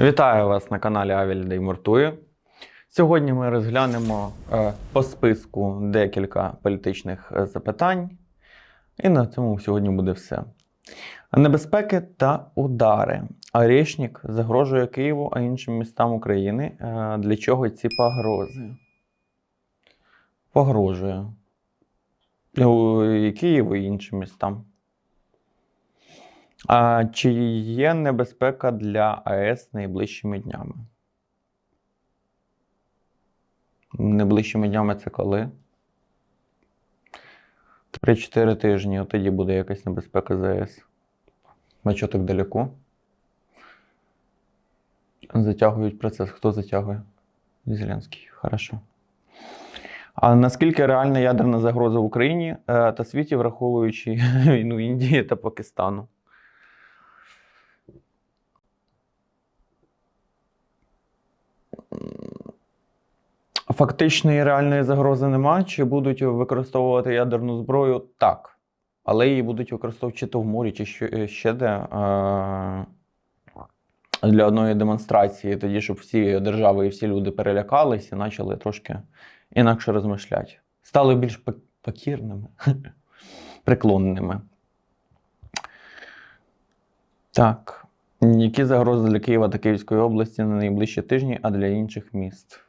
Вітаю вас на каналі Авільдей Муртує. Сьогодні ми розглянемо е, по списку декілька політичних е, запитань. І на цьому сьогодні буде все. Небезпеки та удари. Орешник загрожує Києву, а іншим містам України. Е, Для чого ці погрози? Погрожує. І Києву, і іншим містам. А чи є небезпека для АЕС найближчими днями? Найближчими днями це коли? 3-4 тижні, тоді буде якась небезпека з АЕС. А що так далеко? Затягують процес. Хто затягує? Зеленський. Хорошо. А наскільки реальна ядерна загроза в Україні е, та світі, враховуючи війну Індії та Пакистану? Фактичної реальної загрози немає. Чи будуть використовувати ядерну зброю? Так. Але її будуть використовувати чи то в морі, чи ще де. е, Для одної демонстрації, тоді, щоб всі держави і всі люди перелякались і почали трошки інакше розмишляти. Стали більш пок- покірними, преклонними. Так. Які загрози для Києва та Київської області на найближчі тижні, а для інших міст?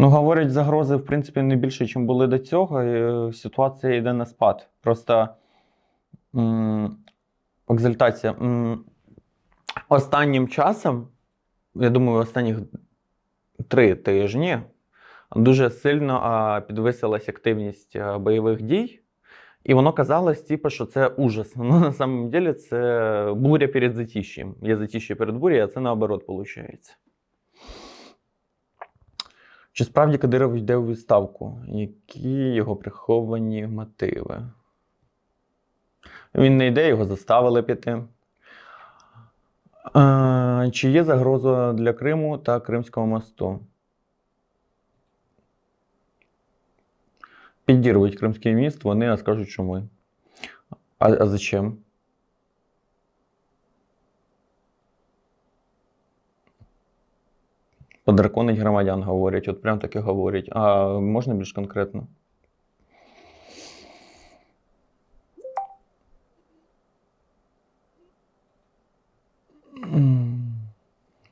Ну, говорять, загрози, в принципі, не більше, ніж були до цього. е, ситуація йде на спад. Просто м- екзальтація. М- останнім часом, я думаю, останніх три тижні дуже сильно підвисилась активність а, бойових дій. І воно казалось, типу, що це ужас. Ну, на самом деле, це буря перед затищем. Є затіще перед бурєю, а це наоборот виходить. Чи справді Кадиров йде у відставку? Які його приховані мотиви? Він не йде, його заставили піти. Е, Чи є загроза для Криму та Кримського мосту? Підірвуть Кримський міст, вони скажуть, що ми. А, а зачем? Подраконить громадян говорять, от прям таке говорять. А можна більш конкретно?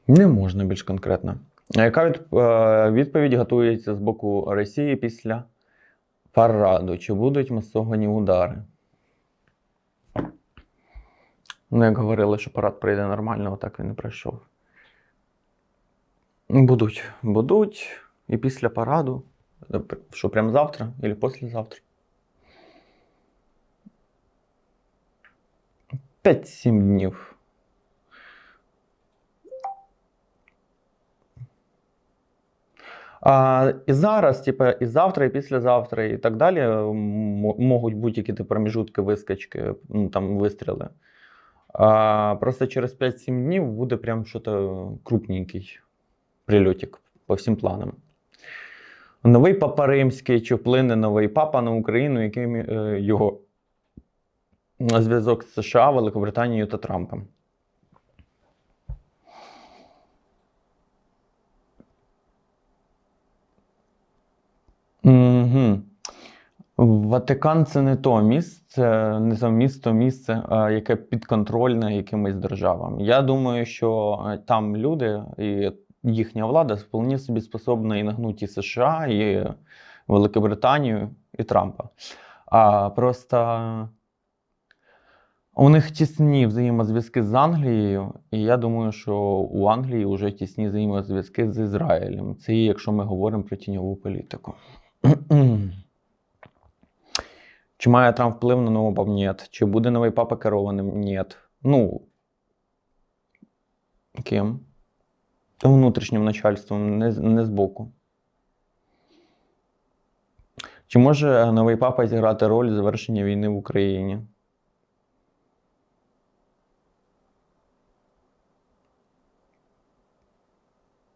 Не можна більш конкретно. А яка е, відповідь готується з боку Росії після параду? Чи будуть масовані удари? Ну, як говорили, що парад прийде нормально, отак він і пройшов. Будуть, будуть. І після параду. Що, прямо завтра або післязавтра? 5-7 днів. А, і зараз, типа, і завтра, і післязавтра, і так далі можуть будь-які проміжутки, вискочки, ну, там, вистріли. А, просто через 5-7 днів буде прям щось крупненький прильотик по всім планам. Новий папа римський, чи вплине новий папа на Україну, яким е, його зв'язок з США, Великобританією та Трампом. Угу. Ватикан це не то місце, не то місто, місце, яке підконтрольне якимось державам. Я думаю, що е, там люди і їхня влада вполне собі способна і нагнути США, і Великобританію, і Трампа. А просто у них тісні взаємозв'язки з Англією, і я думаю, що у Англії вже тісні взаємозв'язки з Ізраїлем. Це якщо ми говоримо про тіньову політику. Чи має Трамп вплив на нового папу? Ні. Чи буде новий папа керованим? Ні. Ну. Ким? Внутрішнім начальством, не, не збоку. Чи може новий папа зіграти роль завершення війни в Україні?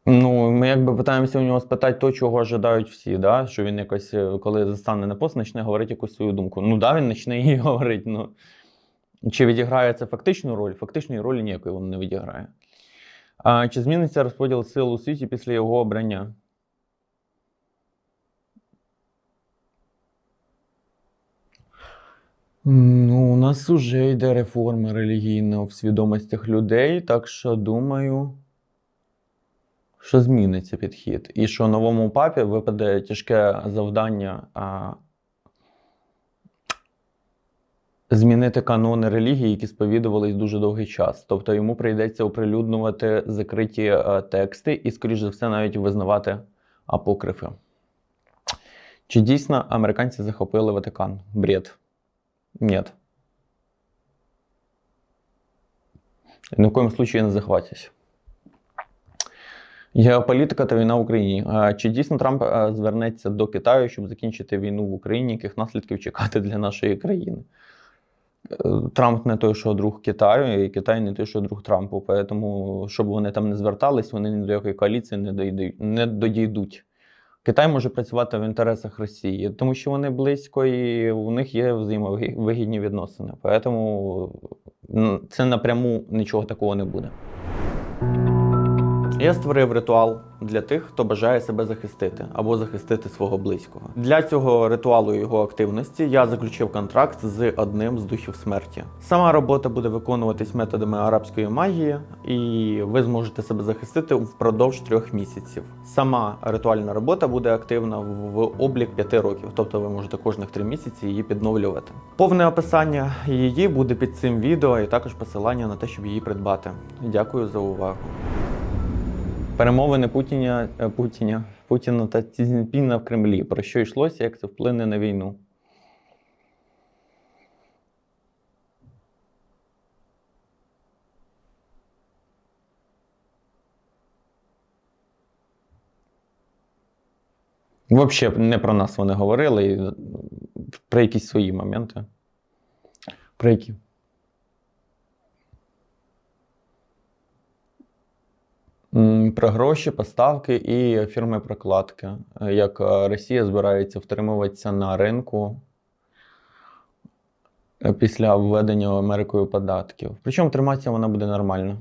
Ну, Ну, ми якби питаємося у нього спитати то, чого ожидають всі, да? що він якось, е, коли застане на пост, почне говорити якусь свою думку. Ну да, він почне її говорити. Ну. Чи відіграє це фактичну роль? Фактичної ролі ніякої він не відіграє. А, чи зміниться розподіл сил у світі після його обрання? Ну, у нас вже йде реформа релігійна в свідомостях людей, так що думаю, що зміниться підхід. І що новому папі випаде тяжке завдання а, змінити канони релігії, які сповідувались дуже довгий час. Тобто йому прийдеться оприлюднювати закриті е, тексти і, скоріш за все, навіть визнавати апокрифи. Чи дійсно американці захопили Ватикан? Бред. Нет. Ни в коем случае не захватять. Геополітика та війна в Україні. Чи дійсно Трамп е, звернеться до Китаю, щоб закінчити війну в Україні? Яких наслідків чекати для нашої країни? Трамп не той, що друг Китаю, і Китай не той, що друг Трампу. Тому, щоб вони там не звертались, вони ні до якої коаліції не дойдуть- не додійдуть. Китай може працювати в інтересах Росії, тому що вони близько і у них є взаємовигідні відносини. Тому це напряму нічого такого не буде. Я створив ритуал для тих, хто бажає себе захистити або захистити свого близького. Для цього ритуалу і його активності я заключив контракт з одним з духів смерті. Сама робота буде виконуватись методами арабської магії, і ви зможете себе захистити впродовж трьох місяців. Сама ритуальна робота буде активна в облік п'яти років, тобто ви можете кожних три місяці її підновлювати. Повне описання її буде під цим відео, і також посилання на те, щоб її придбати. Дякую за увагу. Перемовини Путіна, е, Путіна, Путіна та Цзіньпіна в Кремлі. Про що йшлося, як це вплине на війну? Взагалі не про нас вони говорили, про якісь свої моменти. Про які? Про гроші, поставки і фірми прокладки. Е, Як е, Росія збирається втримуватися на ринку е, після введення Америкою податків. Причому триматися вона буде нормально.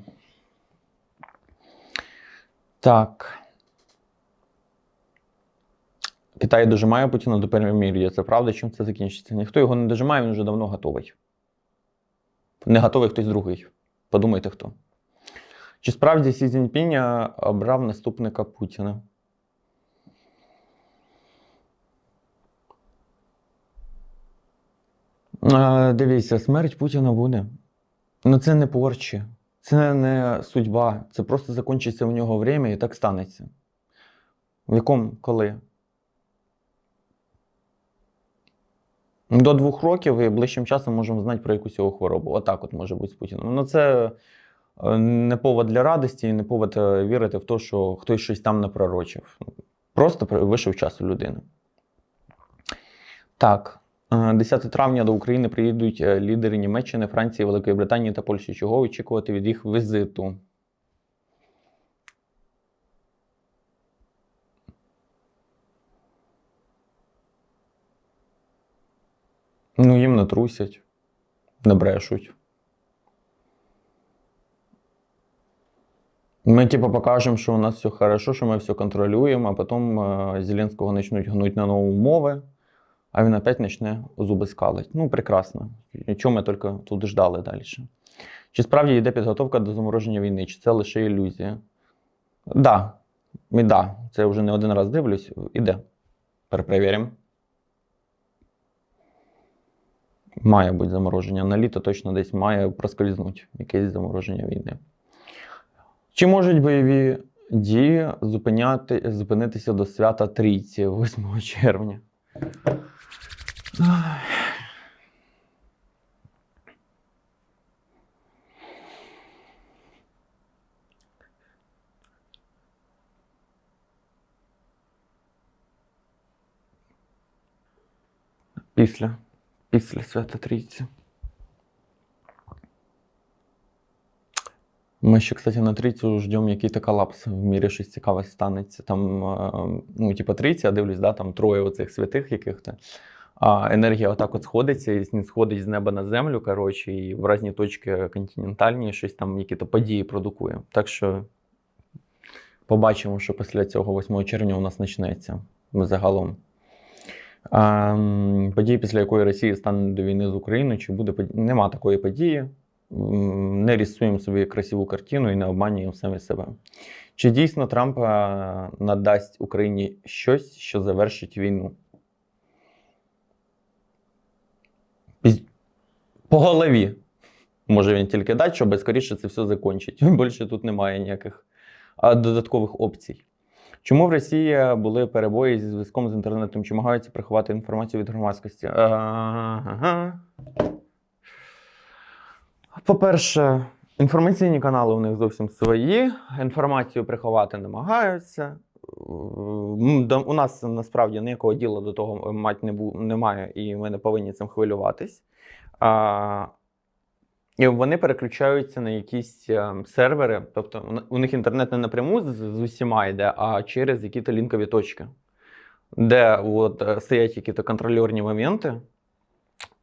Так. Китай дожимає Путіна до перемир'я. Це правда, чим це закінчиться? Ніхто його не дожимає, він вже давно готовий. Не готовий хтось другий. Подумайте хто. Чи справді Сі Цзіньпінь е, обрав наступника Путіна? Е, Дивіться, смерть Путіна буде. Ну це не порчі, це не судьба. Це просто закінчиться у нього время і так станеться. В якому коли? До двох років і ближчим часом можемо знати про якусь його хворобу. Отак от може бути з Путіним. Ну це не повод для радості не повод е, вірити в те, що хтось щось там напророчив. Просто вийшов час у людини. Так. е, 10 травня до України приїдуть е, лідери Німеччини, Франції, Великої Британії та Польщі. Чого очікувати від їх візиту? Ну, їм не трусять, не брешуть. Ми типу покажемо, що у нас все хорошо, що ми все контролюємо, а потім е, Зеленського почнуть гнуть на нові умови, а він опять почне зуби скалить. Ну, прекрасно. Чого ми тільки тут ждали далі? Чи справді йде підготовка до замороження війни, чи це лише ілюзія? Да, і да, це вже не один раз дивлюсь. Іде. Перепровіримо. Має бути замороження. На літо точно десь має проскользнути якесь замороження війни. Чи можуть бойові дії зупиняти, зупинитися до свята Трійці 8 червня? Після. Після свята Трійці. Ми ще, кстати, на трійцю ждемо який-то колапс в мірі щось цікаве станеться. Там, е, ну, типу, трійця, я дивлюсь, да, там троє оцих святих яких-то. А енергія отак от сходиться і сходить з неба на землю, коротше, і в різні точки континентальні щось там, які-то події продукує. Так що побачимо, що після цього 8 червня у нас почнеться загалом. А, події, після якої Росія стане до війни з Україною, чи буде подія? Нема такої події. Не рисуємо собі красиву картину і не обманюємо самі себе. Чи дійсно Трамп е, надасть Україні щось, що завершить війну? По голові. Може він тільки дати, щоб скоріше це все закінчить. Більше тут немає ніяких додаткових опцій. Чому в Росії були перебої зі зв'язком з інтернетом? Чи намагаються приховати інформацію від громадськості? Ага. По-перше, інформаційні канали у них зовсім свої. Інформацію приховати намагаються. У нас насправді ніякого діла до того мать не бу- немає, і ми не повинні цим хвилюватись. А, і вони переключаються на якісь е, сервери, тобто у них інтернет не напряму з, з усіма йде, а через якісь лінкові точки, де от, е, стоять якісь контрольорні моменти,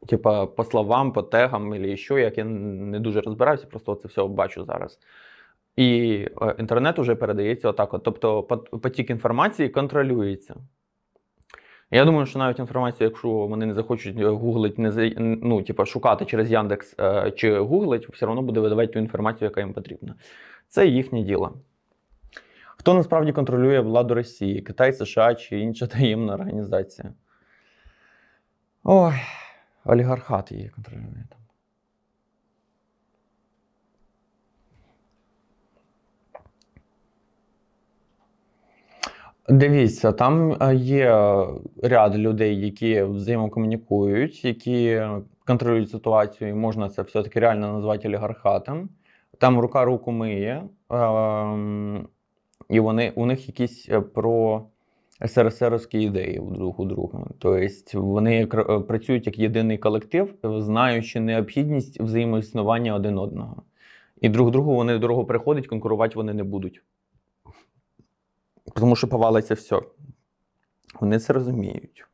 типа по словам, по тегам, або що, як я не дуже розбираюся, просто це все бачу зараз. І е, інтернет вже передається отак. От. Тобто потік інформації контролюється. Я думаю, що навіть інформацію, якщо вони не захочуть е, гуглить, не ну, типу, шукати через Яндекс е, чи гуглить, все одно буде видавати ту інформацію, яка їм потрібна. Це їхнє діло. Хто насправді контролює владу Росії? Китай, США чи інша таємна організація? Ой, олігархат її контролює. Дивіться, там е, є ряд людей, які взаємокомунікують, які контролюють ситуацію, і можна це все-таки реально назвати олігархатом. Там рука руку миє, ем, і вони, у них якісь е, про СРСРовські ідеї у друг у друга. Тобто вони е, працюють як єдиний колектив, знаючи необхідність взаємоіснування один одного. І друг другу вони дорого приходять, конкурувати вони не будуть. Тому що повалиться все. Вони це розуміють.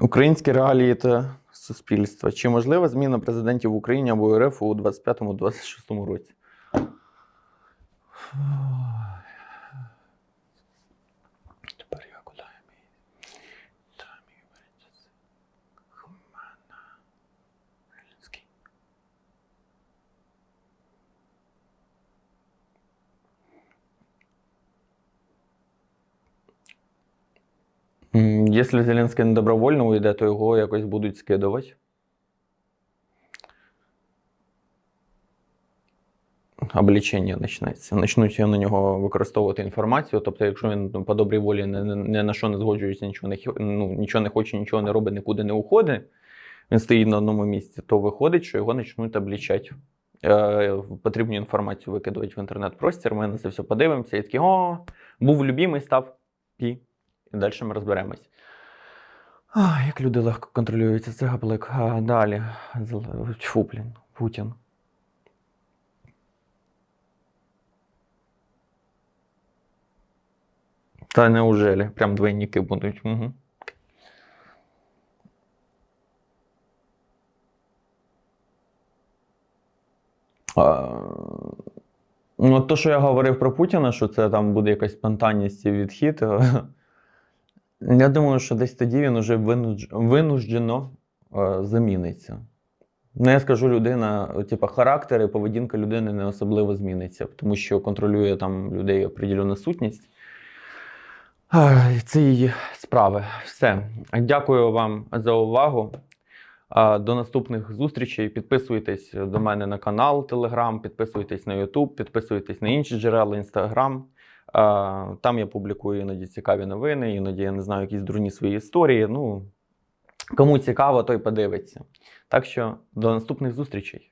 Українські реалії та суспільства. Чи можлива зміна президентів в Україні або РФ у 25-26 році? Тепер я куди мій? Там і береться. Хумана. Релінський. М, Якщо Зеленський не добровольно уйде, то його якось будуть скидувати. Облічення почнеться. Почнуть на нього використовувати інформацію. Тобто, якщо він по добрій волі не, не на що не згоджується, нічого не, ну, нічого не хоче, нічого не робить, нікуди не уходить, він стоїть на одному місці, то виходить, що його почнуть облічати. Е, потрібну інформацію викидувати в інтернет-простір. Ми на це все подивимося і такі, о, був любимий, став пі. І далі ми розберемось. А, як люди легко контролюються, це гаплик. А, далі. Тьфу, блін, Путін. Та неужели? Прям двойники будуть. Угу. А, ну, то, що я говорив про Путіна, що це там буде якась спонтанність і відхід. Я думаю, що десь тоді він винудж... винуждено е, заміниться. Ну, я скажу, людина, типу, характер і поведінка людини не особливо зміниться, тому що контролює там людей определенна сутність. Її справи. Все. Дякую вам за увагу. До наступних зустрічей. Підписуйтесь до мене на канал Telegram, підписуйтесь на YouTube, підписуйтесь на інші джерела Instagram. Там я публікую іноді цікаві новини, іноді я не знаю якісь дурні свої історії. Ну, кому цікаво, той подивиться. Так що до наступних зустрічей.